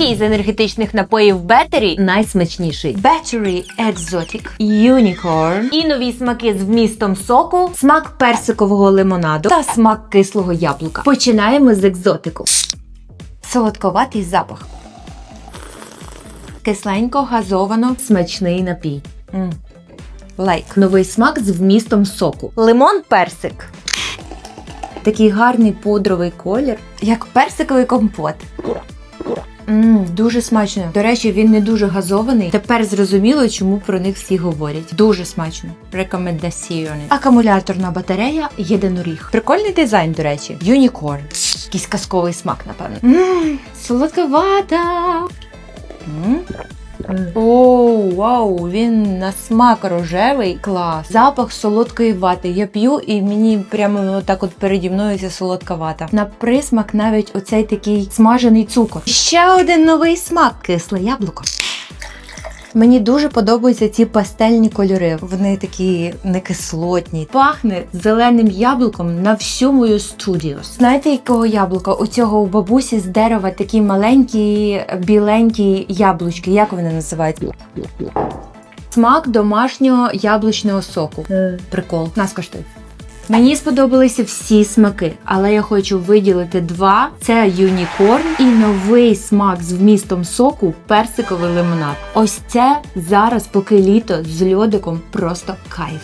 Який з енергетичних напоїв Battery найсмачніший? Battery Exotic Unicorn і нові смаки з вмістом соку, смак персикового лимонаду та смак кислого яблука. Починаємо з екзотику. Солодковатий запах. Кисленько, газовано, смачний напій. М. Лайк. Новий смак з вмістом соку. Лимон персик. Такий гарний пудровий колір, як персиковий компот. Мм, дуже смачно. До речі, він не дуже газований. Тепер зрозуміло, чому про них всі говорять. Дуже смачно. Рекомендаціони. Акумуляторна батарея єдиноріг. Прикольний дизайн, до речі. Юнікорн. Якийсь казковий смак, напевно. Мм, солодковата. М. Оу, вау, він на смак рожевий. Клас. Запах солодкої вати. Я п'ю і мені прямо отак от переді мною ця солодка вата. На присмак навіть оцей такий смажений цукор. Ще один новий смак кисле яблуко. Мені дуже подобаються ці пастельні кольори. Вони такі некислотні. Пахне зеленим яблуком на всю мою студію. Знаєте, якого яблука? У цього у бабусі з дерева такі маленькі біленькі яблучки. Як вони називаються? Смак домашнього яблучного соку. Прикол. Нас коштує. Мені сподобалися всі смаки, але я хочу виділити два: це юнікорн і новий смак з вмістом соку персиковий лимонад. Ось це зараз, поки літо з льодиком, просто кайф.